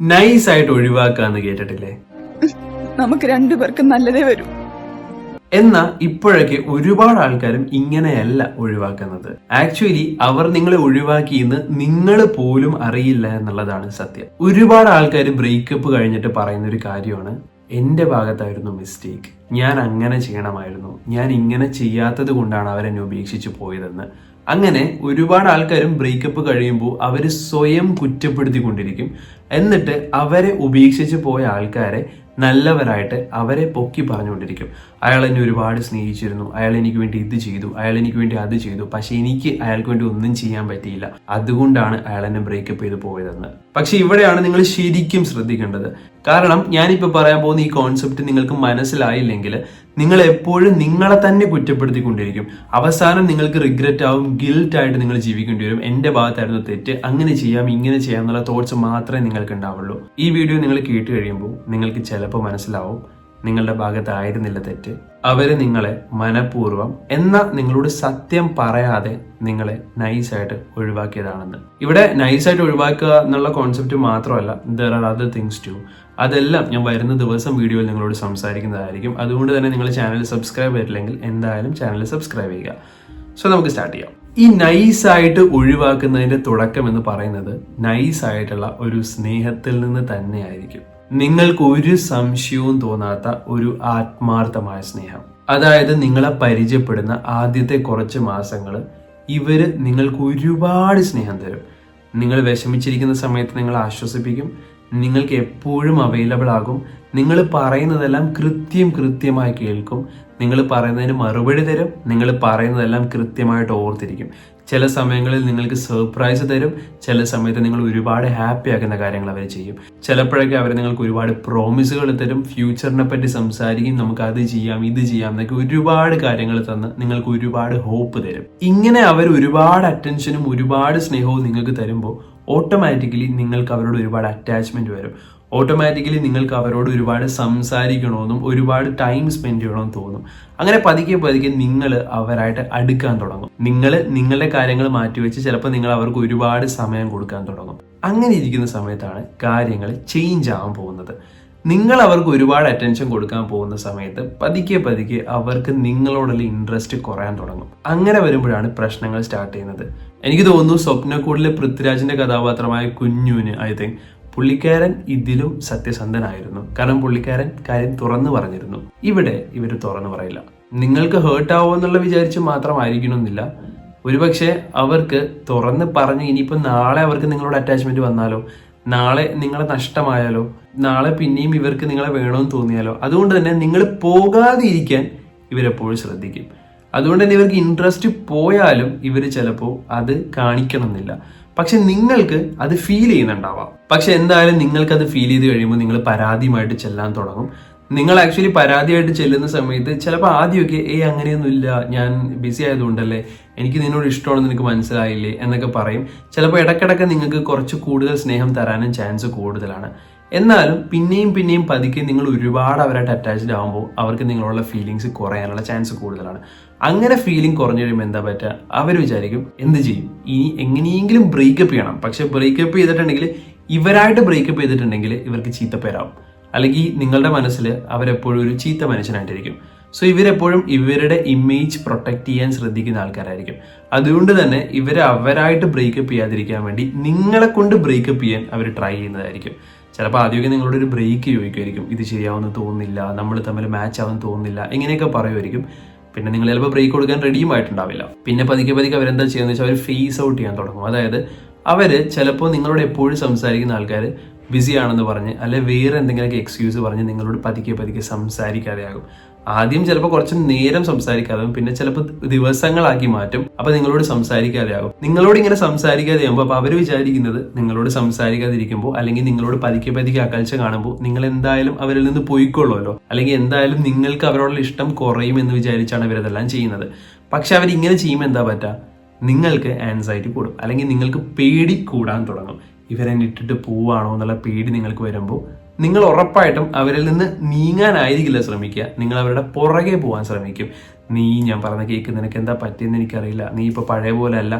Nice ആയിട്ട് ഒഴിവാക്കാന്ന് കേട്ടിട്ടില്ലേ? നമുക്ക് രണ്ടുപേർക്കും നല്ലതേ വരൂ. എന്നാ ഇപ്പോഴൊക്കെ ഒരുപാട് ആൾക്കാരും ഇങ്ങനെയല്ല ഒഴിവാക്കുന്നത്. ആക്ച്വലി അവർ നിങ്ങളെ ഒഴിവാക്കിയെന്ന് നിങ്ങൾ പോലും അറിയില്ല എന്നുള്ളതാണ് സത്യം. ഒരുപാട് ആൾക്കാർ ബ്രേക്കപ്പ് കഴിഞ്ഞിട്ട് പറയുന്ന ഒരു കാര്യമാണ്. എന്റെ ഭാഗത്തായിരുന്നു മിസ്റ്റേക്ക്. ഞാൻ അങ്ങനെ ചെയ്യണമായിരുന്നു. ഞാൻ ഇങ്ങനെ ചെയ്യാത്തത് കൊണ്ടാണ് അവരെന്നെ ഉപേക്ഷിച്ച് പോയതെന്ന്. അങ്ങനെ ഒരുപാട് ആൾക്കാരും ബ്രേക്കപ്പ് കഴിയുമ്പോൾ അവർ സ്വയം കുറ്റപ്പെടുത്തിക്കൊണ്ടിരിക്കും. എന്നിട്ട് അവരെ ഉപേക്ഷിച്ച് പോയ ആൾക്കാരെ നല്ലവരായിട്ട് അവരെ പൊക്കി പറഞ്ഞുകൊണ്ടിരിക്കും. അയാൾ എന്നെ ഒരുപാട് സ്നേഹിച്ചിരുന്നു. അയാൾ എനിക്ക് വേണ്ടി ഇത് ചെയ്തു. അയാൾ എനിക്ക് വേണ്ടി അത് ചെയ്തു. പക്ഷെ എനിക്ക് അയാൾക്ക് വേണ്ടി ഒന്നും ചെയ്യാൻ പറ്റിയില്ല. അതുകൊണ്ടാണ് അയാൾ എന്നെ ബ്രേക്കപ്പ് ചെയ്ത് പോയതെന്ന്. പക്ഷെ ഇവിടെയാണ് നിങ്ങൾ ശരിക്കും ശ്രദ്ധിക്കേണ്ടത്. കാരണം ഞാനിപ്പോൾ പറയാൻ പോകുന്ന ഈ കോൺസെപ്റ്റ് നിങ്ങൾക്ക് മനസ്സിലായില്ലെങ്കിൽ നിങ്ങൾ എപ്പോഴും നിങ്ങളെ തന്നെ കുറ്റപ്പെടുത്തിക്കൊണ്ടിരിക്കും. അവസാനം നിങ്ങൾക്ക് റിഗ്രറ്റ് ആവും ഗിൽറ്റ് ആയിട്ട് നിങ്ങൾ ജീവിക്കേണ്ടി വരും. എന്റെ ഭാഗത്തായിരുന്നു തെറ്റ് അങ്ങനെ ചെയ്യാം ഇങ്ങനെ ചെയ്യാം എന്നുള്ള തോട്ട്സ് മാത്രമേ നിങ്ങൾക്ക് ഉണ്ടാവുള്ളൂ ഈ വീഡിയോ നിങ്ങൾ കേട്ട് കഴിയുമ്പോൾ നിങ്ങൾക്ക് ചിലപ്പോൾ മനസ്സിലാവും നിങ്ങളുടെ ഭാഗത്തായിരുന്നില്ല തെറ്റ്. അവർ നിങ്ങളെ മനഃപൂർവം എന്ന നിങ്ങളോട് സത്യം പറയാതെ നിങ്ങളെ നൈസായിട്ട് ഒഴിവാക്കിയതാണെന്ന്. ഇവിടെ നൈസായിട്ട് ഒഴിവാക്കുക എന്നുള്ള കോൺസെപ്റ്റ് മാത്രമല്ല there are other things to അതെല്ലാം ഞാൻ വരുന്ന ദിവസം വീഡിയോയിൽ നിങ്ങളോട് സംസാരിക്കുന്നതായിരിക്കും. അതുകൊണ്ട് തന്നെ നിങ്ങൾ ചാനൽ സബ്സ്ക്രൈബ് ചെയ്തിട്ടില്ലെങ്കിൽ എന്തായാലും ചാനൽ സബ്സ്ക്രൈബ് ചെയ്യുക. സോ നമുക്ക് സ്റ്റാർട്ട് ചെയ്യാം. ഈ നൈസായിട്ട് ഒഴിവാക്കുന്നതിന്റെ തുടക്കം എന്ന് പറയുന്നത് നൈസായിട്ടുള്ള ഒരു സ്നേഹത്തിൽ നിന്ന് തന്നെയായിരിക്കും. നിങ്ങൾക്ക് ഒരു സംശയവും തോന്നാത്ത ഒരു ആത്മാർത്ഥമായ സ്നേഹം. അതായത് നിങ്ങളെ പരിചയപ്പെടുന്ന ആദ്യത്തെ കുറച്ച് മാസങ്ങൾ ഇവർ നിങ്ങൾക്ക് ഒരുപാട് സ്നേഹം തരും. നിങ്ങൾ വിഷമിച്ചിരിക്കുന്ന സമയത്ത് നിങ്ങൾ ആശ്വസിപ്പിക്കും. നിങ്ങൾക്ക് എപ്പോഴും അവൈലബിൾ ആകും. നിങ്ങൾ പറയുന്നതെല്ലാം കൃത്യം കൃത്യമായി കേൾക്കും. നിങ്ങൾ പറയുന്നതിന് മറുപടി തരും. നിങ്ങൾ പറയുന്നതെല്ലാം കൃത്യമായിട്ട് ഓർത്തിരിക്കും. ചില സമയങ്ങളിൽ നിങ്ങൾക്ക് സർപ്രൈസ് തരും. ചില സമയത്ത് നിങ്ങൾ ഒരുപാട് ഹാപ്പി ആക്കുന്ന കാര്യങ്ങൾ അവർ ചെയ്യും. ചിലപ്പോഴൊക്കെ അവർ നിങ്ങൾക്ക് ഒരുപാട് പ്രോമിസുകൾ തരും. ഫ്യൂച്ചറിനെ പറ്റി സംസാരിക്കും. നമുക്ക് അത് ചെയ്യാം ഇത് ചെയ്യാം എന്നൊക്കെ ഒരുപാട് കാര്യങ്ങൾ തന്ന് നിങ്ങൾക്ക് ഒരുപാട് ഹോപ്പ് തരും. ഇങ്ങനെ അവർ ഒരുപാട് അറ്റൻഷനും ഒരുപാട് സ്നേഹവും നിങ്ങൾക്ക് തരുമ്പോൾ ഓട്ടോമാറ്റിക്കലി നിങ്ങൾക്ക് അവരോട് ഒരുപാട് അറ്റാച്ച്മെന്റ് വരും. ഓട്ടോമാറ്റിക്കലി നിങ്ങൾക്ക് അവരോട് ഒരുപാട് സംസാരിക്കണമെന്നും ഒരുപാട് ടൈം സ്പെൻഡ് ചെയ്യണമെന്ന് തോന്നും. അങ്ങനെ പതുക്കെ പതുക്കെ നിങ്ങൾ അവരായിട്ട് അടുക്കാൻ തുടങ്ങും. നിങ്ങൾ നിങ്ങളുടെ കാര്യങ്ങൾ മാറ്റിവെച്ച് ചിലപ്പോൾ നിങ്ങൾ അവർക്ക് ഒരുപാട് സമയം കൊടുക്കാൻ തുടങ്ങും. അങ്ങനെ ഇരിക്കുന്ന സമയത്താണ് കാര്യങ്ങൾ ചേഞ്ച് ആവാൻ പോകുന്നത്. നിങ്ങൾ അവർക്ക് ഒരുപാട് അറ്റൻഷൻ കൊടുക്കാൻ പോകുന്ന സമയത്ത് പതുക്കെ പതുക്കെ അവർക്ക് നിങ്ങളോടുള്ള ഇൻട്രസ്റ്റ് കുറയാൻ തുടങ്ങും. അങ്ങനെ വരുമ്പോഴാണ് പ്രശ്നങ്ങൾ സ്റ്റാർട്ട് ചെയ്യുന്നത്. എനിക്ക് തോന്നുന്നു സ്വപ്നക്കൂടിലെ പൃഥ്വിരാജിന്റെ കഥാപാത്രമായ കുഞ്ഞുവിന് ഐ തിങ്ക് പുള്ളിക്കാരൻ ഇതിലും സത്യസന്ധനായിരുന്നു. കാരണം പുള്ളിക്കാരൻ കാര്യം തുറന്നു പറഞ്ഞിരുന്നു. ഇവിടെ ഇവർ തുറന്നു പറയില്ല. നിങ്ങൾക്ക് ഹേർട്ട് ആവുമെന്നുള്ള വിചാരിച്ച് മാത്രമായിരിക്കണമെന്നില്ല. ഒരുപക്ഷെ അവർക്ക് തുറന്ന് പറഞ്ഞ് ഇനിയിപ്പോൾ നാളെ അവർക്ക് നിങ്ങളോട് അറ്റാച്ച്മെന്റ് വന്നാലോ? നാളെ നിങ്ങളെ നഷ്ടമായാലോ? നാളെ പിന്നെയും ഇവർക്ക് നിങ്ങളെ വേണമെന്ന് തോന്നിയാലോ? അതുകൊണ്ട് തന്നെ നിങ്ങൾ പോകാതിരിക്കാൻ ഇവരെപ്പോഴും ശ്രദ്ധിക്കും. അതുകൊണ്ട് തന്നെ ഇവർക്ക് ഇൻട്രസ്റ്റ് പോയാലും ഇവർ ചിലപ്പോൾ അത് കാണിക്കണമെന്നില്ല. പക്ഷെ നിങ്ങൾക്ക് അത് ഫീൽ ചെയ്യുന്നുണ്ടാവാം. പക്ഷെ എന്തായാലും നിങ്ങൾക്ക് അത് ഫീൽ ചെയ്ത് കഴിയുമ്പോൾ നിങ്ങൾ പരാതിയുമായിട്ട് ചെല്ലാൻ തുടങ്ങും. നിങ്ങൾ ആക്ച്വലി പരാതിയായിട്ട് ചെല്ലുന്ന സമയത്ത് ചിലപ്പോൾ ആദ്യമൊക്കെ ഏയ് അങ്ങനെയൊന്നുമില്ല. ഞാൻ ബിസി ആയതുകൊണ്ടല്ലേ? എനിക്ക് നിന്നോട് ഇഷ്ടമാണെന്ന് നിനക്ക് മനസ്സിലായില്ലേ? എന്നൊക്കെ പറയും. ചിലപ്പോൾ ഇടയ്ക്കിടയ്ക്ക് നിങ്ങൾക്ക് കുറച്ച് കൂടുതൽ സ്നേഹം തരാനും ചാൻസ് കൂടുതലാണ്. എന്നാലും പിന്നെയും പിന്നെയും പതുക്കെ നിങ്ങൾ ഒരുപാട് അവരായിട്ട് അറ്റാച്ച്ഡ് ആകുമ്പോൾ അവർക്ക് നിങ്ങളുള്ള ഫീലിങ്സ് കുറയാനുള്ള ചാൻസ് കൂടുതലാണ്. അങ്ങനെ ഫീലിംഗ് കുറഞ്ഞു കഴിയുമ്പോൾ എന്താ പറ്റുക? അവർ വിചാരിക്കും എന്ത് ചെയ്യും? ഇനി എങ്ങനെയെങ്കിലും ബ്രേക്കപ്പ് ചെയ്യണം. പക്ഷെ ബ്രേക്കപ്പ് ചെയ്തിട്ടുണ്ടെങ്കിൽ ഇവരായിട്ട് ബ്രേക്കപ്പ് ചെയ്തിട്ടുണ്ടെങ്കിൽ ഇവർക്ക് ചീത്തപ്പേരാവും. അല്ലെങ്കിൽ നിങ്ങളുടെ മനസ്സിൽ അവരെപ്പോഴും ഒരു ചീത്ത മനുഷ്യനായിട്ടിരിക്കും. സോ ഇവരെപ്പോഴും ഇവരുടെ ഇമേജ് പ്രൊട്ടക്റ്റ് ചെയ്യാൻ ശ്രദ്ധിക്കുന്ന ആൾക്കാരായിരിക്കും. അതുകൊണ്ട് തന്നെ ഇവരെ അവരായിട്ട് ബ്രേക്കപ്പ് ചെയ്യാതിരിക്കാൻ വേണ്ടി നിങ്ങളെ കൊണ്ട് ബ്രേക്കപ്പ് ചെയ്യാൻ അവർ ട്രൈ ചെയ്യുന്നതായിരിക്കും. ചിലപ്പോൾ ആദ്യമൊക്കെ നിങ്ങളോട് ഒരു ബ്രേക്ക് ചോദിക്കുമായിരിക്കും. ഇത് ശരിയാവുമെന്ന് തോന്നുന്നില്ല നമ്മൾ തമ്മിൽ മാച്ച് ആവുമെന്ന് തോന്നുന്നില്ല ഇങ്ങനെയൊക്കെ പറയുമായിരിക്കും. പിന്നെ നിങ്ങൾ ചിലപ്പോൾ ബ്രേക്ക് കൊടുക്കാൻ റെഡിയും ആയിട്ടുണ്ടാവില്ല. പിന്നെ പതുക്കെ പതുക്കെ അവരെന്താ ചെയ്യുന്നത് വെച്ചാൽ അവർ ഫേസ് ഔട്ട് ചെയ്യാൻ തുടങ്ങും. അതായത് അവർ ചിലപ്പോൾ നിങ്ങളോട് എപ്പോഴും സംസാരിക്കുന്ന ആൾക്കാർ ബിസി ആണെന്ന് പറഞ്ഞ് അല്ലെ വേറെ എന്തെങ്കിലുമൊക്കെ എക്സ്ക്യൂസ് പറഞ്ഞ് നിങ്ങളോട് പതുക്കെ പതുക്കെ സംസാരിക്കാതെ ആകും ആദ്യം ചിലപ്പോൾ കുറച്ച് നേരം സംസാരിക്കാതാവും പിന്നെ ചിലപ്പോൾ ദിവസങ്ങളാക്കി മാറ്റും. അപ്പൊ നിങ്ങളോട് സംസാരിക്കാതെ ആകും നിങ്ങളോട് ഇങ്ങനെ സംസാരിക്കാതെ ആകുമ്പോൾ അപ്പൊ അവർ വിചാരിക്കുന്നത് നിങ്ങളോട് സംസാരിക്കാതിരിക്കുമ്പോൾ അല്ലെങ്കിൽ നിങ്ങളോട് പതുക്കെ പതുക്കെ അകൽച്ച കാണുമ്പോൾ നിങ്ങൾ എന്തായാലും അവരിൽ നിന്ന് പോയിക്കൊള്ളുമല്ലോ അല്ലെങ്കിൽ എന്തായാലും നിങ്ങൾക്ക് അവരോടുള്ള ഇഷ്ടം കുറയും എന്ന് വിചാരിച്ചാണ് ഇവരതെല്ലാം ചെയ്യുന്നത്. പക്ഷെ അവരിങ്ങനെ ചെയ്യുമ്പോൾ എന്താ പറ്റുക നിങ്ങൾക്ക് ആൻസൈറ്റി കൂടും. അല്ലെങ്കിൽ നിങ്ങൾക്ക് പേടി കൂടാൻ തുടങ്ങും. ഇവരെന്നെ ഇട്ടിട്ട് പോവാണോ എന്നുള്ള പേടി നിങ്ങൾക്ക് വരുമ്പോൾ നിങ്ങൾ ഉറപ്പായിട്ടും അവരിൽ നിന്ന് നീങ്ങാനായിരിക്കില്ല ശ്രമിക്കുക. നിങ്ങൾ അവരുടെ പുറകെ പോകാൻ ശ്രമിക്കും. നീ ഞാൻ പറഞ്ഞ കേക്ക് നിനക്ക് എന്താ പറ്റിയെന്ന് എനിക്കറിയില്ല. നീ ഇപ്പോൾ പഴയ പോലെ അല്ല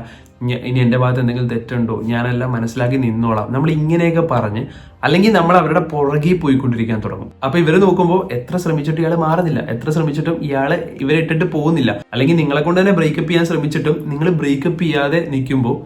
ഇനി എന്റെ ഭാഗത്ത് എന്തെങ്കിലും തെറ്റുണ്ടോ? ഞാനെല്ലാം മനസ്സിലാക്കി നിന്നോളാം. നമ്മൾ ഇങ്ങനെയൊക്കെ പറഞ്ഞ് അല്ലെങ്കിൽ നമ്മൾ അവരുടെ പുറകെ പോയിക്കൊണ്ടിരിക്കാൻ തുടങ്ങും. അപ്പോൾ ഇവർ നോക്കുമ്പോൾ എത്ര ശ്രമിച്ചിട്ടും ഇയാൾ മാറുന്നില്ല. എത്ര ശ്രമിച്ചിട്ടും ഇയാളെ ഇവരെ ഇട്ടിട്ട് പോകുന്നില്ല. അല്ലെങ്കിൽ നിങ്ങളെ കൊണ്ട് തന്നെ ബ്രേക്കപ്പ് ചെയ്യാൻ ശ്രമിച്ചിട്ടും നിങ്ങൾ ബ്രേക്കപ്പ് ചെയ്യാതെ നിൽക്കുമ്പോൾ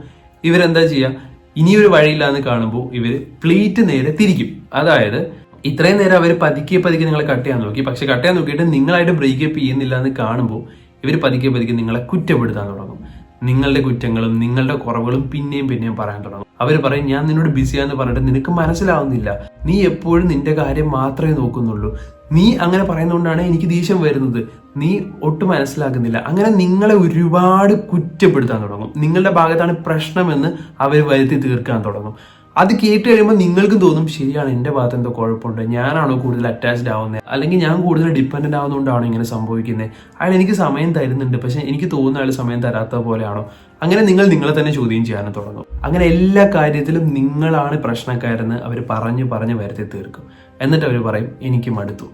ഇവരെന്താ ചെയ്യുക? ഇനിയൊരു വഴിയില്ല എന്ന് കാണുമ്പോൾ ഇവർ പ്ലേറ്റ് നേരെ തിരിക്കും. അതായത് ഇത്രയും നേരം അവർ പതുക്കെ പതുക്കെ നിങ്ങളെ കട്ട് ചെയ്യാൻ നോക്കി. പക്ഷെ കട്ട് ചെയ്യാൻ നോക്കിയിട്ട് നിങ്ങളായിട്ട് ബ്രേക്കപ്പ് ചെയ്യുന്നില്ല എന്ന് കാണുമ്പോൾ ഇവർ പതുക്കെ പതുക്കെ നിങ്ങളെ കുറ്റപ്പെടുത്താൻ തുടങ്ങും. നിങ്ങളുടെ കുറ്റങ്ങളും നിങ്ങളുടെ കുറവുകളും പിന്നെയും പിന്നെയും പറയാൻ തുടങ്ങും. അവർ പറയും ഞാൻ നിന്നോട് ബിസിയാന്ന് പറഞ്ഞിട്ട് നിനക്ക് മനസ്സിലാവുന്നില്ല. നീ എപ്പോഴും നിന്റെ കാര്യം മാത്രമേ നോക്കുന്നുള്ളൂ. നീ അങ്ങനെ പറയുന്നതുകൊണ്ടാണ് എനിക്ക് ദേഷ്യം വരുന്നത്. നീ ഒട്ടും മനസ്സിലാക്കുന്നില്ല. അങ്ങനെ നിങ്ങളെ ഒരുപാട് കുറ്റപ്പെടുത്താൻ തുടങ്ങും. നിങ്ങളുടെ ഭാഗത്താണ് പ്രശ്നമെന്ന് അവർ വരുത്തി തീർക്കാൻ തുടങ്ങും. അത് കേട്ട് കഴിയുമ്പോൾ നിങ്ങൾക്കും തോന്നും ശരിയാണ് എന്റെ ഭാഗത്ത് എന്തോ കുഴപ്പമുണ്ട്. ഞാനാണോ കൂടുതൽ അറ്റാച്ച്ഡ് ആവുന്നത് അല്ലെങ്കിൽ ഞാൻ കൂടുതൽ ഡിപ്പെൻഡന്റ് ആവുന്നതുകൊണ്ടാണോ ഇങ്ങനെ സംഭവിക്കുന്നത് അയാൾ എനിക്ക് സമയം തരുന്നുണ്ട്. പക്ഷെ എനിക്ക് തോന്നുന്ന അയാൾ സമയം തരാത്ത പോലെയാണോ? അങ്ങനെ നിങ്ങൾ നിങ്ങളെ തന്നെ ചോദ്യം ചെയ്യാനും തുടങ്ങും. അങ്ങനെ എല്ലാ കാര്യത്തിലും നിങ്ങളാണ് പ്രശ്നക്കാരെന്ന് അവർ പറഞ്ഞു പറഞ്ഞ് വരുത്തി തീർക്കും. എന്നിട്ട് അവർ പറയും എനിക്ക് മടുത്തു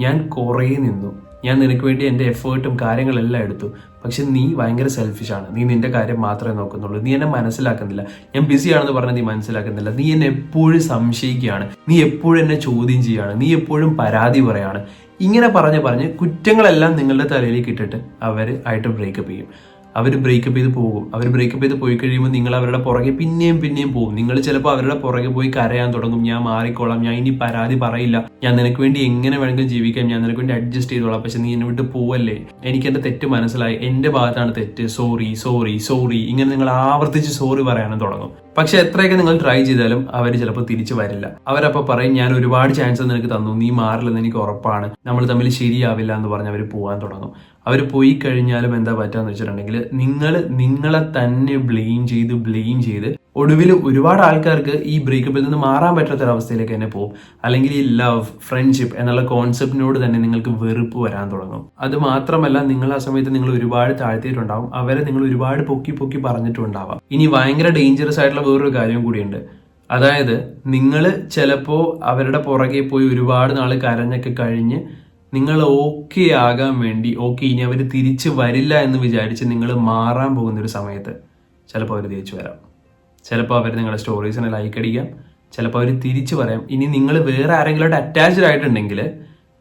ഞാൻ കുറേ നിന്നു. ഞാൻ നിനക്ക് വേണ്ടി എന്റെ എഫേർട്ടും കാര്യങ്ങളെല്ലാം എടുത്തു. പക്ഷെ നീ ഭയങ്കര സെൽഫിഷാണ് നീ നിന്റെ കാര്യം മാത്രമേ നോക്കുന്നുള്ളൂ. നീ എന്നെ മനസ്സിലാക്കുന്നില്ല. ഞാൻ ബിസിയാണെന്ന് പറഞ്ഞ് നീ മനസ്സിലാക്കുന്നില്ല. നീ എന്നെ എപ്പോഴും സംശയിക്കുകയാണ്. നീ എപ്പോഴും എന്നെ ചോദ്യം ചെയ്യുകയാണ്. നീ എപ്പോഴും പരാതി പറയാണ്. ഇങ്ങനെ പറഞ്ഞ് പറഞ്ഞ് കുറ്റങ്ങളെല്ലാം നിങ്ങളുടെ തലയിലേക്ക് ഇട്ടിട്ട് അവർ ആയിട്ട് ബ്രേക്കപ്പ് ചെയ്യും. അവർ ബ്രേക്കപ്പ് ചെയ്ത് പോകും. അവർ ബ്രേക്കപ്പ് ചെയ്ത് പോയി കഴിയുമ്പോൾ നിങ്ങൾ അവരുടെ പുറകെ പിന്നെയും പിന്നെയും പോകും. നിങ്ങൾ ചിലപ്പോൾ അവരുടെ പുറകെ പോയി കരയാൻ തുടങ്ങും. ഞാൻ മാറിക്കോളാം. ഞാൻ ഇനി പരാതി പറയില്ല. ഞാൻ നിനക്ക് വേണ്ടി എങ്ങനെ വേണമെങ്കിലും ജീവിക്കാം. ഞാൻ നിനക്ക് വേണ്ടി അഡ്ജസ്റ്റ് ചെയ്തോളാം. പക്ഷെ നീ എന്നെ വിട്ട് പോവല്ലേ? എനിക്ക് എന്റെ തെറ്റ് മനസ്സിലായി. എന്റെ ഭാഗത്താണ് തെറ്റ്. സോറി സോറി സോറി ഇങ്ങനെ നിങ്ങൾ ആവർത്തിച്ച് സോറി പറയാനും തുടങ്ങും. പക്ഷെ എത്രയൊക്കെ നിങ്ങൾ ട്രൈ ചെയ്താലും അവർ ചിലപ്പോൾ തിരിച്ചു വരില്ല. അവരപ്പോൾ പറയും ഞാൻ ഒരുപാട് ചാൻസ് നിനക്ക് തന്നു. നീ മാറില്ലെന്ന് എനിക്ക് ഉറപ്പാണ്. നമ്മൾ തമ്മിൽ ശരിയാവില്ല എന്ന് പറഞ്ഞ് അവർ പോകാൻ തുടങ്ങും. അവർ പോയി കഴിഞ്ഞാലും എന്താ പറ്റാന്ന് വെച്ചിട്ടുണ്ടെങ്കിൽ നിങ്ങൾ നിങ്ങളെ തന്നെ ബ്ലെയിം ചെയ്ത് ബ്ലെയിം ചെയ്ത് ഒടുവിൽ ഒരുപാട് ആൾക്കാർക്ക് ഈ ബ്രേക്കപ്പിൽ നിന്ന് മാറാൻ പറ്റാത്ത ഒരു അവസ്ഥയിലേക്ക് തന്നെ പോകും. അല്ലെങ്കിൽ ഈ ലവ് ഫ്രണ്ട്ഷിപ്പ് എന്നുള്ള കോൺസെപ്റ്റിനോട് തന്നെ നിങ്ങൾക്ക് വെറുപ്പ് വരാൻ തുടങ്ങും. അത് മാത്രമല്ല നിങ്ങൾ ആ സമയത്ത് നിങ്ങൾ ഒരുപാട് താഴ്ത്തിയിട്ടുണ്ടാവും. അവരെ നിങ്ങൾ ഒരുപാട് പൊക്കി പൊക്കി പറഞ്ഞിട്ടുണ്ടാവാം. ഇനി ഭയങ്കര ഡേഞ്ചറസ് ആയിട്ടുള്ള വേറൊരു കാര്യം കൂടിയുണ്ട്. അതായത് നിങ്ങൾ ചിലപ്പോൾ അവരുടെ പുറകെ പോയി ഒരുപാട് നാൾ കരഞ്ഞൊക്കെ കഴിഞ്ഞ് നിങ്ങൾ ഓക്കെ ആകാൻ വേണ്ടി ഓക്കെ ഇനി അവർ തിരിച്ച് വരില്ല എന്ന് വിചാരിച്ച് നിങ്ങൾ മാറാൻ പോകുന്ന ഒരു സമയത്ത് ചിലപ്പോൾ അവർ തിരിച്ചു വരാം. ചിലപ്പോൾ അവർ നിങ്ങളുടെ സ്റ്റോറീസിനെ ലൈക്ക് അടിക്കാം. ചിലപ്പോൾ അവർ തിരിച്ചു പറയാം. ഇനി നിങ്ങൾ വേറെ ആരെങ്കിലും അറ്റാച്ച്ഡ് ആയിട്ടുണ്ടെങ്കിൽ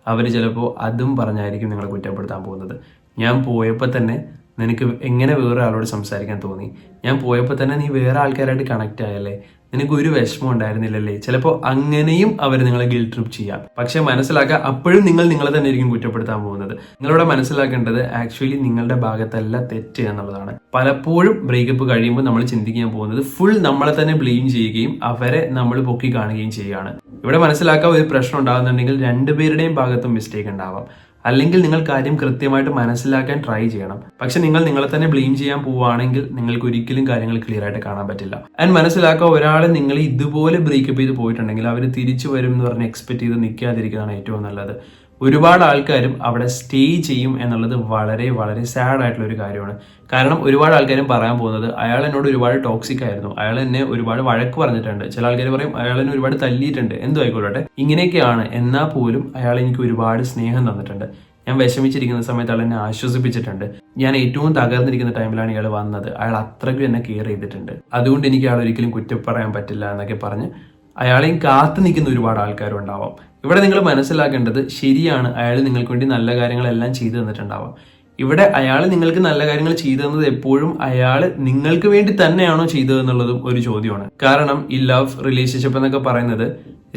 അവർ ചിലപ്പോൾ അതും പറഞ്ഞായിരിക്കും നിങ്ങളെ കുറ്റപ്പെടുത്താൻ പോകുന്നത്. ഞാൻ പോയപ്പോൾ തന്നെ നിനക്ക് എങ്ങനെ വേറെ ആളോട് സംസാരിക്കാൻ തോന്നി? ഞാൻ പോയപ്പോൾ തന്നെ നീ വേറെ ആൾക്കാരായിട്ട് കണക്റ്റ് ആയല്ലേ? നിനക്ക് ഒരു വിഷമം ഉണ്ടായിരുന്നില്ലല്ലേ? ചിലപ്പോൾ അങ്ങനെയും അവർ നിങ്ങളെ ഗിൽ ട്രിപ്പ് ചെയ്യാം. പക്ഷെ മനസ്സിലാക്കുക അപ്പോഴും നിങ്ങൾ നിങ്ങളെ തന്നെ ആയിരിക്കും കുറ്റപ്പെടുത്താൻ പോകുന്നത്. നിങ്ങളിവിടെ മനസ്സിലാക്കേണ്ടത് ആക്ച്വലി നിങ്ങളുടെ ഭാഗത്തല്ല തെറ്റ് എന്നുള്ളതാണ്. പലപ്പോഴും ബ്രേക്കപ്പ് കഴിയുമ്പോൾ നമ്മൾ ചിന്തിക്കാൻ പോകുന്നത് ഫുൾ നമ്മളെ തന്നെ ബ്ലെയിം ചെയ്യുകയും അവരെ നമ്മൾ പൊക്കി കാണുകയും ചെയ്യുകയാണ്. ഇവിടെ മനസ്സിലാക്കാൻ ഒരു പ്രശ്നം ഉണ്ടാകുന്നുണ്ടെങ്കിൽ രണ്ടുപേരുടെയും ഭാഗത്തും മിസ്റ്റേക്ക് ഉണ്ടാവാം. അല്ലെങ്കിൽ നിങ്ങൾ കാര്യം കൃത്യമായിട്ട് മനസ്സിലാക്കാൻ ട്രൈ ചെയ്യണം. പക്ഷെ നിങ്ങൾ നിങ്ങളെ തന്നെ ബ്ലെയിം ചെയ്യാൻ പോവുകയാണെങ്കിൽ നിങ്ങൾക്ക് ഒരിക്കലും കാര്യങ്ങൾ ക്ലിയർ ആയിട്ട് കാണാൻ പറ്റില്ല. ആൻഡ് മനസ്സിലാക്കുക ഒരാളെ നിങ്ങൾ ഇതുപോലെ ബ്രേക്കപ്പ് ചെയ്ത് പോയിട്ടുണ്ടെങ്കിൽ അവർ തിരിച്ചു വരും എന്ന് പറഞ്ഞ് എക്സ്പെക്ട് ചെയ്ത് നിൽക്കാതിരിക്കുന്നതാണ് ഏറ്റവും നല്ലത്. ഒരുപാട് ആൾക്കാരും അവിടെ സ്റ്റേ ചെയ്യും എന്നുള്ളത് വളരെ വളരെ സാഡ് ആയിട്ടുള്ള ഒരു കാര്യമാണ്. കാരണം ഒരുപാട് ആൾക്കാരും പറയാൻ പോകുന്നത് അയാൾ എന്നോട് ഒരുപാട് ടോക്സിക് ആയിരുന്നു. അയാൾ എന്നെ ഒരുപാട് വഴക്ക് പറഞ്ഞിട്ടുണ്ട്. ചില ആൾക്കാർ പറയും അയാൾ എന്നെ ഒരുപാട് തല്ലിയിട്ടുണ്ട്. എന്തു ആയിക്കോട്ടെ. ഇങ്ങനെയൊക്കെയാണ് എന്നാൽ പോലും അയാൾ എനിക്ക് ഒരുപാട് സ്നേഹം തന്നിട്ടുണ്ട്. ഞാൻ വിഷമിച്ചിരിക്കുന്ന സമയത്ത് അയാൾ എന്നെ ആശ്വസിപ്പിച്ചിട്ടുണ്ട്. ഞാൻ ഏറ്റവും തകർന്നിരിക്കുന്ന ടൈമിലാണ് ഇയാൾ വന്നത്. അയാൾ അത്രയ്ക്കും എന്നെ കെയർ ചെയ്തിട്ടുണ്ട്. അതുകൊണ്ട് എനിക്ക് അയാൾ ഒരിക്കലും കുറ്റം പറയാൻ പറ്റില്ല എന്നൊക്കെ പറഞ്ഞ് അയാളെയും കാത്തു നിൽക്കുന്ന ഒരുപാട് ആൾക്കാരും ഉണ്ടാവാം ഇവിടെ നിങ്ങൾ മനസ്സിലാക്കേണ്ടത് ശരിയാണ്. അയാൾ നിങ്ങൾക്ക് വേണ്ടി നല്ല കാര്യങ്ങളെല്ലാം ചെയ്തു തന്നിട്ടുണ്ടാവാം. ഇവിടെ അയാൾ നിങ്ങൾക്ക് നല്ല കാര്യങ്ങൾ ചെയ്തു തന്നത് എപ്പോഴും അയാൾ നിങ്ങൾക്ക് വേണ്ടി തന്നെയാണോ ചെയ്തത് എന്നുള്ളതും ഒരു ചോദ്യമാണ്. കാരണം ഈ ലവ് റിലേഷൻഷിപ്പ് എന്നൊക്കെ പറയുന്നത്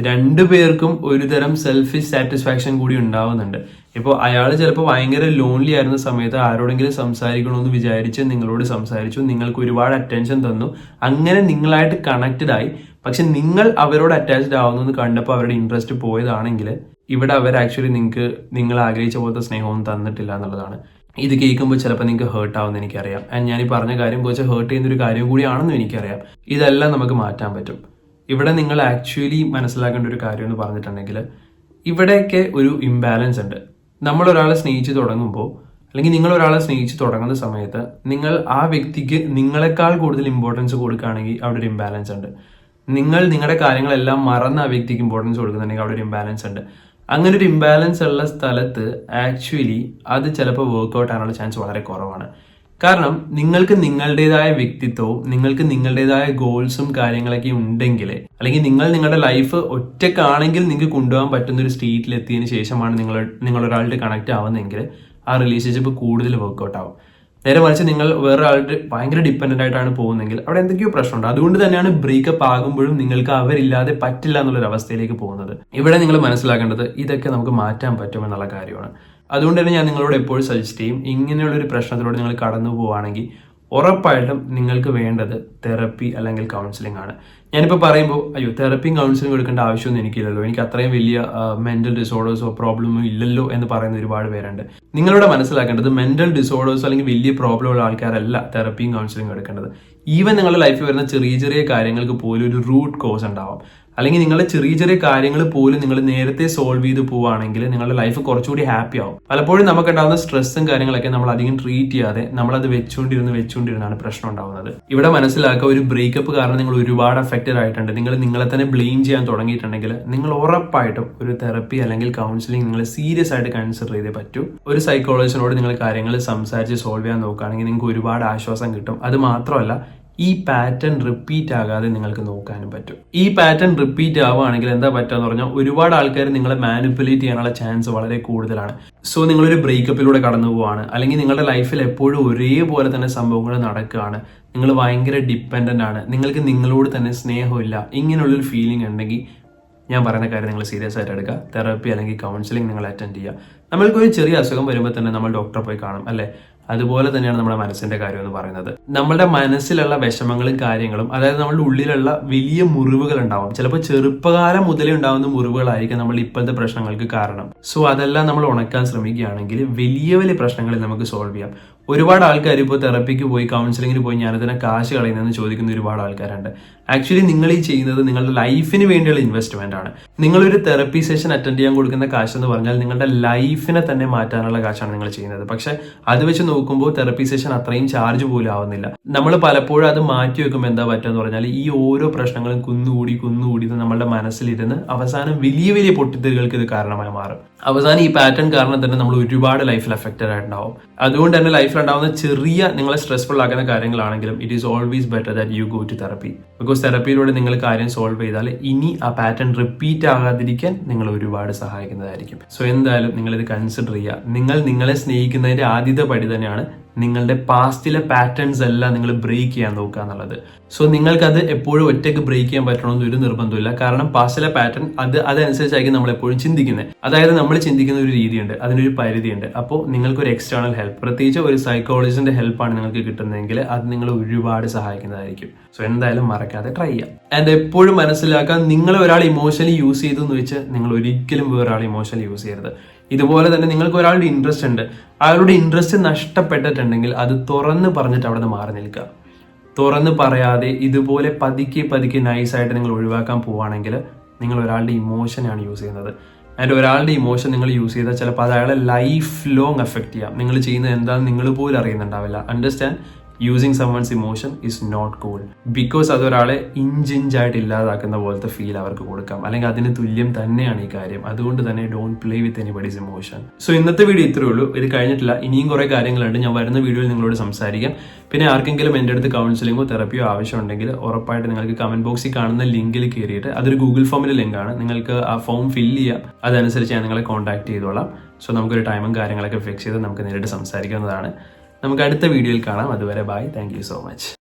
രണ്ടു പേർക്കും ഒരുതരം സെൽഫിഷ് സാറ്റിസ്ഫാക്ഷൻ കൂടി ഉണ്ടാവുന്നുണ്ട്. ഇപ്പോൾ അയാൾ ചിലപ്പോൾ ഭയങ്കര ലോൺലി ആയിരുന്ന സമയത്ത് ആരോടെങ്കിലും സംസാരിക്കണമെന്ന് വിചാരിച്ച് നിങ്ങളോട് സംസാരിച്ചു നിങ്ങൾക്ക് ഒരുപാട് അറ്റൻഷൻ തന്നു അങ്ങനെ നിങ്ങളായിട്ട് കണക്റ്റഡ് ആയി. പക്ഷെ നിങ്ങൾ അവരോട് അറ്റാച്ച്ഡ് ആവുന്നു കണ്ടപ്പോൾ അവരുടെ ഇൻട്രസ്റ്റ് പോയതാണെങ്കിൽ ഇവിടെ അവർ ആക്ച്വലി നിങ്ങൾക്ക് നിങ്ങൾ ആഗ്രഹിച്ച പോലത്തെ സ്നേഹമൊന്നും തന്നിട്ടില്ല എന്നുള്ളതാണ്. ഇത് കേൾക്കുമ്പോൾ ചിലപ്പോൾ നിങ്ങൾക്ക് ഹേർട്ട് ആവുമെന്ന് എനിക്കറിയാം. ആൻഡ് ഞാൻ ഈ പറഞ്ഞ കാര്യം കുറച്ച് ഹേർട്ട് ചെയ്യുന്ന ഒരു കാര്യം കൂടിയാണെന്നും എനിക്കറിയാം. ഇതെല്ലാം നമുക്ക് മാറ്റാൻ പറ്റും. ഇവിടെ നിങ്ങൾ ആക്ച്വലി മനസ്സിലാക്കേണ്ട ഒരു കാര്യം എന്ന് പറഞ്ഞിട്ടുണ്ടെങ്കിൽ ഇവിടെയൊക്കെ ഒരു ഇംബാലൻസ് ഉണ്ട്. നമ്മൾ ഒരാളെ സ്നേഹിച്ച് തുടങ്ങുമ്പോൾ അല്ലെങ്കിൽ നിങ്ങൾ ഒരാളെ സ്നേഹിച്ച് തുടങ്ങുന്ന സമയത്ത് നിങ്ങൾ ആ വ്യക്തിക്ക് നിങ്ങളെക്കാൾ കൂടുതൽ ഇമ്പോർട്ടൻസ് കൊടുക്കുകയാണെങ്കിൽ അവിടെ ഒരു ഇംബാലൻസ് ഉണ്ട്. നിങ്ങൾ നിങ്ങളുടെ കാര്യങ്ങളെല്ലാം മറന്ന് ആ വ്യക്തിക്ക് ഇമ്പോർട്ടൻസ് കൊടുക്കുന്നുണ്ടെങ്കിൽ അവിടെ ഒരു ഇംബാലൻസ് ഉണ്ട്. അങ്ങനെ ഒരു ഇംബാലൻസ് ഉള്ള സ്ഥലത്ത് ആക്ച്വലി അത് ചിലപ്പോൾ വർക്ക്ഔട്ട് ആകാനുള്ള ചാൻസ് വളരെ കുറവാണ്. കാരണം നിങ്ങൾക്ക് നിങ്ങളുടേതായ വ്യക്തിത്വവും നിങ്ങൾക്ക് നിങ്ങളുടേതായ ഗോൾസും കാര്യങ്ങളൊക്കെ ഉണ്ടെങ്കിൽ അല്ലെങ്കിൽ നിങ്ങൾ നിങ്ങളുടെ ലൈഫ് ഒറ്റക്കാണെങ്കിൽ നിങ്ങൾക്ക് കൊണ്ടുപോകാൻ പറ്റുന്ന ഒരു സ്റ്റേറ്റിൽ എത്തിയതിനു ശേഷമാണ് നിങ്ങൾ നിങ്ങളൊരാളുടെ കണക്ട് ആവുന്നതെങ്കിൽ ആ റിലേഷൻഷിപ്പ് കൂടുതൽ വർക്ക്ഔട്ട് ആവും. നേരെ മറിച്ച് നിങ്ങൾ വേറെ ആളുടെ ഭയങ്കര ഡിപ്പെൻഡന്റ് ആയിട്ടാണ് പോകുന്നതെങ്കിൽ അവിടെ എന്തൊക്കെയോ പ്രശ്നമുണ്ട്. അതുകൊണ്ട് തന്നെയാണ് ബ്രേക്കപ്പ് ആകുമ്പോഴും നിങ്ങൾക്ക് അവരില്ലാതെ പറ്റില്ല എന്നുള്ളൊരു അവസ്ഥയിലേക്ക് പോകുന്നത്. ഇവിടെ നിങ്ങൾ മനസ്സിലാക്കേണ്ടത് ഇതൊക്കെ നമുക്ക് മാറ്റാൻ പറ്റുമെന്നുള്ള കാര്യമാണ്. അതുകൊണ്ട് തന്നെ ഞാൻ നിങ്ങളോട് എപ്പോഴും സജസ്റ്റ് ചെയ്യും ഇങ്ങനെയുള്ള ഒരു പ്രശ്നത്തിലൂടെ നിങ്ങൾ കടന്നു പോവുകയാണെങ്കിൽ ഉറപ്പായിട്ടും നിങ്ങൾക്ക് വേണ്ടത് തെറപ്പി അല്ലെങ്കിൽ കൗൺസിലിംഗ് ആണ്. ഞാനിപ്പോൾ പറയുമ്പോൾ അയ്യോ തെറപ്പിയും കൗൺസിലിംഗ് എടുക്കേണ്ട ആവശ്യമൊന്നും എനിക്കില്ലല്ലോ. എനിക്ക് അത്രയും വലിയ മെന്റൽ ഡിസോർഡേഴ്സോ പ്രോബ്ലമോ ഇല്ലല്ലോ എന്ന് പറയുന്ന ഒരുപാട് പേരുണ്ട്. നിങ്ങളുടെ മനസ്സിലാക്കേണ്ടത് മെന്റൽ ഡിസോർഡേഴ്സ് അല്ലെങ്കിൽ വലിയ പ്രോബ്ലം ഉള്ള ആൾക്കാരല്ല തെറപ്പിയും കൗൺസിലിംഗ് എടുക്കേണ്ടത്. ഈവൻ നിങ്ങളുടെ ലൈഫിൽ വരുന്ന ചെറിയ ചെറിയ കാര്യങ്ങൾക്ക് പോലും ഒരു റൂട്ട് കോസ് ഉണ്ടാവാം. അല്ലെങ്കിൽ നിങ്ങളുടെ ചെറിയ ചെറിയ കാര്യങ്ങൾ പോലും നിങ്ങൾ നേരത്തെ സോൾവ് ചെയ്ത് പോവുകയാണെങ്കിൽ നിങ്ങളുടെ ലൈഫ് കുറച്ചുകൂടി ഹാപ്പി ആവും. പലപ്പോഴും നമുക്ക് ഉണ്ടാകുന്ന സ്ട്രെസ്സും കാര്യങ്ങളൊക്കെ നമ്മൾ അധികം ട്രീറ്റ് ചെയ്യാതെ നമ്മൾ അത് വെച്ചുകൊണ്ടിരുന്ന് വെച്ചുകൊണ്ടിരുന്നാണ് പ്രശ്നം ഉണ്ടാവുന്നത്. ഇവിടെ മനസ്സിലാക്കുക ഒരു ബ്രേക്കപ്പ് കാരണം നിങ്ങൾ ഒരുപാട് അഫക്റ്റഡ് ആയിട്ടുണ്ട്. നിങ്ങൾ നിങ്ങളെ തന്നെ ബ്ലെയിം ചെയ്യാൻ തുടങ്ങിയിട്ടുണ്ടെങ്കിൽ നിങ്ങൾ ഉറപ്പായിട്ടും ഒരു തെറപ്പി അല്ലെങ്കിൽ കൗൺസിലിംഗ് നിങ്ങൾ സീരിയസ് ആയിട്ട് കൺസിഡർ ചെയ്തേ പറ്റൂ. ഒരു സൈക്കോളജിസ്റ്റിനോട് നിങ്ങൾ കാര്യങ്ങൾ സംസാരിച്ച് സോൾവ് ചെയ്യാൻ നോക്കുകയാണെങ്കിൽ നിങ്ങൾക്ക് ഒരുപാട് ആശ്വാസം കിട്ടും. അത് മാത്രമല്ല ഈ പാറ്റേൺ റിപ്പീറ്റ് ആകാതെ നിങ്ങൾക്ക് നോക്കാനും പറ്റും. ഈ പാറ്റേൺ റിപ്പീറ്റ് ആവുകയാണെങ്കിൽ എന്താ പറ്റുക എന്ന് പറഞ്ഞാൽ ഒരുപാട് ആൾക്കാർ നിങ്ങളെ മാനിപ്പുലേറ്റ് ചെയ്യാനുള്ള ചാൻസ് വളരെ കൂടുതലാണ്. സോ നിങ്ങളൊരു ബ്രേക്കപ്പിലൂടെ കടന്നു പോവാണ് അല്ലെങ്കിൽ നിങ്ങളുടെ ലൈഫിൽ എപ്പോഴും ഒരേപോലെ തന്നെ സംഭവങ്ങൾ നടക്കുകയാണ്. നിങ്ങൾ ഭയങ്കര ഡിപ്പെൻഡന്റ് ആണ്. നിങ്ങൾക്ക് നിങ്ങളോട് തന്നെ സ്നേഹമില്ല. ഇങ്ങനെയുള്ളൊരു ഫീലിംഗ് ഉണ്ടെങ്കിൽ ഞാൻ പറയുന്ന കാര്യം നിങ്ങൾ സീരിയസ് ആയിട്ട് എടുക്കുക. തെറാപ്പി അല്ലെങ്കിൽ കൗൺസിലിംഗ് നിങ്ങൾ അറ്റൻഡ് ചെയ്യുക. നമ്മൾക്ക് ഒരു ചെറിയ അസുഖം വരുമ്പോൾ തന്നെ നമ്മൾ ഡോക്ടറെ പോയി കാണും അല്ലേ? അതുപോലെ തന്നെയാണ് നമ്മുടെ മനസ്സിന്റെ കാര്യം എന്ന് പറയുന്നത്. നമ്മുടെ മനസ്സിലുള്ള വിഷമങ്ങളും കാര്യങ്ങളും അതായത് നമ്മുടെ ഉള്ളിലുള്ള വലിയ മുറിവുകൾ ഉണ്ടാവും. ചിലപ്പോൾ ചെറുപ്പകാലം മുതലേ ഉണ്ടാവുന്ന മുറിവുകളായിരിക്കും നമ്മൾ ഇപ്പോഴത്തെ പ്രശ്നങ്ങൾക്ക് കാരണം. സോ അതെല്ലാം നമ്മൾ ഉണക്കാൻ ശ്രമിക്കുകയാണെങ്കിൽ വലിയ വലിയ പ്രശ്നങ്ങളിൽ നമുക്ക് സോൾവ് ചെയ്യാം. ഒരുപാട് ആൾക്കാർ ഇപ്പോൾ തെറപ്പിക്ക് പോയി കൗൺസിലിങ്ങിന് പോയി ഞാനതിനെ കാശ് കളയുന്നതെന്ന് ചോദിക്കുന്ന ഒരുപാട് ആൾക്കാരുണ്ട്. ആക്ച്വലി നിങ്ങൾ ഈ ചെയ്യുന്നത് നിങ്ങളുടെ ലൈഫിന് വേണ്ടിയുള്ള ഇൻവെസ്റ്റ്മെന്റ് ആണ്. നിങ്ങളൊരു തെറപ്പി സെഷൻ അറ്റൻഡ് ചെയ്യാൻ കൊടുക്കുന്ന കാശ് എന്ന് പറഞ്ഞാൽ നിങ്ങളുടെ ലൈഫിനെ തന്നെ മാറ്റാനുള്ള കാശാണ് നിങ്ങൾ ചെയ്യുന്നത്. പക്ഷെ അത് വെച്ച് നോക്കുമ്പോൾ തെറപ്പി സെഷൻ അത്രയും ചാർജ് പോലും ആവുന്നില്ല. നമ്മൾ പലപ്പോഴും അത് മാറ്റി വെക്കുമ്പോൾ എന്താ പറ്റുക എന്ന് പറഞ്ഞാൽ ഈ ഓരോ പ്രശ്നങ്ങളും കുന്നുകൂടി കുന്നുകൂടി നമ്മളുടെ മനസ്സിലിരുന്ന് അവസാനം വലിയ വലിയ പൊട്ടിത്തെറികൾക്ക് ഇത് കാരണമായി മാറും. അവസാനം ഈ പാറ്റേൺ കാരണം തന്നെ നമ്മൾ ഒരുപാട് ലൈഫിൽ അഫക്റ്റഡ് ആയിട്ടുണ്ടാവും. അതുകൊണ്ട് തന്നെ ലൈഫിൽ ഉണ്ടാവുന്ന ചെറിയ നിങ്ങളെ സ്ട്രെസ്ഫുൾ ആക്കുന്ന കാര്യങ്ങളാണെങ്കിലും it is always better that you go to therapy because തെറപ്പിയിലൂടെ നിങ്ങൾ കാര്യം സോൾവ് ചെയ്താൽ ഇനി ആ പാറ്റേൺ റിപ്പീറ്റ് ആകാതിരിക്കാൻ നിങ്ങൾ ഒരുപാട് സഹായിക്കുന്നതായിരിക്കും. സോ എന്തായാലും നിങ്ങൾ ഇത് കൺസിഡർ ചെയ്യുക. നിങ്ങൾ നിങ്ങളെ സ്നേഹിക്കുന്നതിന്റെ ആദ്യത്തെ പടി തന്നെയാണ് നിങ്ങളുടെ പാസ്റ്റിലെ പാറ്റേൺസ് എല്ലാം നിങ്ങൾ ബ്രേക്ക് ചെയ്യാൻ നോക്കുക എന്നുള്ളത്. സോ നിങ്ങൾക്കത് എപ്പോഴും ഒറ്റയ്ക്ക് ബ്രേക്ക് ചെയ്യാൻ പറ്റണമെന്ന് ഒരു നിർബന്ധമില്ല കാരണം പാസ്റ്റിലെ പാറ്റേൺ അത് അതനുസരിച്ചായിരിക്കും നമ്മൾ എപ്പോഴും ചിന്തിക്കുന്നത്. അതായത് നമ്മൾ ചിന്തിക്കുന്ന ഒരു രീതിയുണ്ട് അതിനൊരു പരിധിയുണ്ട്. അപ്പോൾ നിങ്ങൾക്ക് ഒരു എക്സ്റ്റേണൽ ഹെൽപ്പ് പ്രത്യേകിച്ച് ഒരു സൈക്കോളജിസ്റ്റിന്റെ ഹെൽപ്പാണ് നിങ്ങൾക്ക് കിട്ടുന്നതെങ്കിൽ അത് നിങ്ങൾ ഒരുപാട് സഹായിക്കുന്നതായിരിക്കും. സോ എന്തായാലും മറക്കാതെ ട്രൈ ചെയ്യാം. ആൻഡ് എപ്പോഴും മനസ്സിലാക്കാൻ നിങ്ങൾ ഒരാൾ ഇമോഷണലി യൂസ് ചെയ്തു എന്ന് വെച്ച് നിങ്ങൾ ഒരിക്കലും വേറൊരാൾ ഇമോഷണലി യൂസ് ചെയ്യരുത്. ഇതുപോലെ തന്നെ നിങ്ങൾക്ക് ഒരാളുടെ ഇൻട്രസ്റ്റ് ഉണ്ട്. അയാളുടെ ഇൻട്രസ്റ്റ് നഷ്ടപ്പെട്ടിട്ടുണ്ടെങ്കിൽ അത് തുറന്ന് പറഞ്ഞിട്ട് അവിടെ നിന്ന് മാറി നിൽക്കുക. തുറന്ന് പറയാതെ ഇതുപോലെ പതുക്കെ പതുക്കെ നൈസായിട്ട് നിങ്ങൾ ഒഴിവാക്കാൻ പോവുകയാണെങ്കിൽ നിങ്ങൾ ഒരാളുടെ ഇമോഷനാണ് യൂസ് ചെയ്യുന്നത്. ആൻഡ് ഒരാളുടെ ഇമോഷൻ നിങ്ങൾ യൂസ് ചെയ്താൽ ചിലപ്പോൾ അത് അയാളെ ലൈഫ് ലോങ് എഫക്റ്റ് ചെയ്യാം. നിങ്ങൾ ചെയ്യുന്നത് എന്താണെന്ന് നിങ്ങൾ പോലും അറിയുന്നുണ്ടാവില്ല. Understand using someone's emotion is not cool because അതൊരാളെ ഇഞ്ചിഞ്ചായിട്ട് ഇല്ലാതാക്കുന്ന പോലത്തെ ഫീൽ അവർക്ക് കൊടുക്കാം. അല്ലെങ്കിൽ അതിന് തുല്യം തന്നെയാണ് ഈ കാര്യം. അതുകൊണ്ട് തന്നെ don't play with anybody's emotion so ഇന്നത്തെ വീഡിയോ ഇത്രയേ ഉള്ളൂ. ഇത് കഴിഞ്ഞിട്ടില്ല. ഇനിയും കുറേ കാര്യങ്ങളുണ്ട്. ഞാൻ വരുന്ന വീഡിയോയിൽ നിങ്ങളോട് സംസാരിക്കാം. പിന്നെ ആർക്കെങ്കിലും എന്റെ അടുത്ത് കൗൺസിലിങ്ങോ തെറപ്പിയോ ആവശ്യമുണ്ടെങ്കിൽ ഉറപ്പായിട്ട് നിങ്ങൾക്ക് കമന്റ് ബോക്സിൽ കാണുന്ന ലിങ്കിൽ കയറിയിട്ട് അതൊരു ഗൂഗിൾ ഫോമിലെ ലിങ്കാണ്. നിങ്ങൾക്ക് ആ ഫോം ഫില്ല് ചെയ്യാം. അതനുസരിച്ച് ഞാൻ നിങ്ങളെ കോൺടാക്ട് ചെയ്തോളാം. സോ നമുക്കൊരു ടൈമും കാര്യങ്ങളൊക്കെ ഫിക്സ് ചെയ്ത് നമുക്ക് നേരിട്ട് സംസാരിക്കാവുന്നതാണ്. നമുക്ക് അടുത്ത വീഡിയോയിൽ കാണാം. അതുവരെ ബൈ താങ്ക് സോ മച്ച്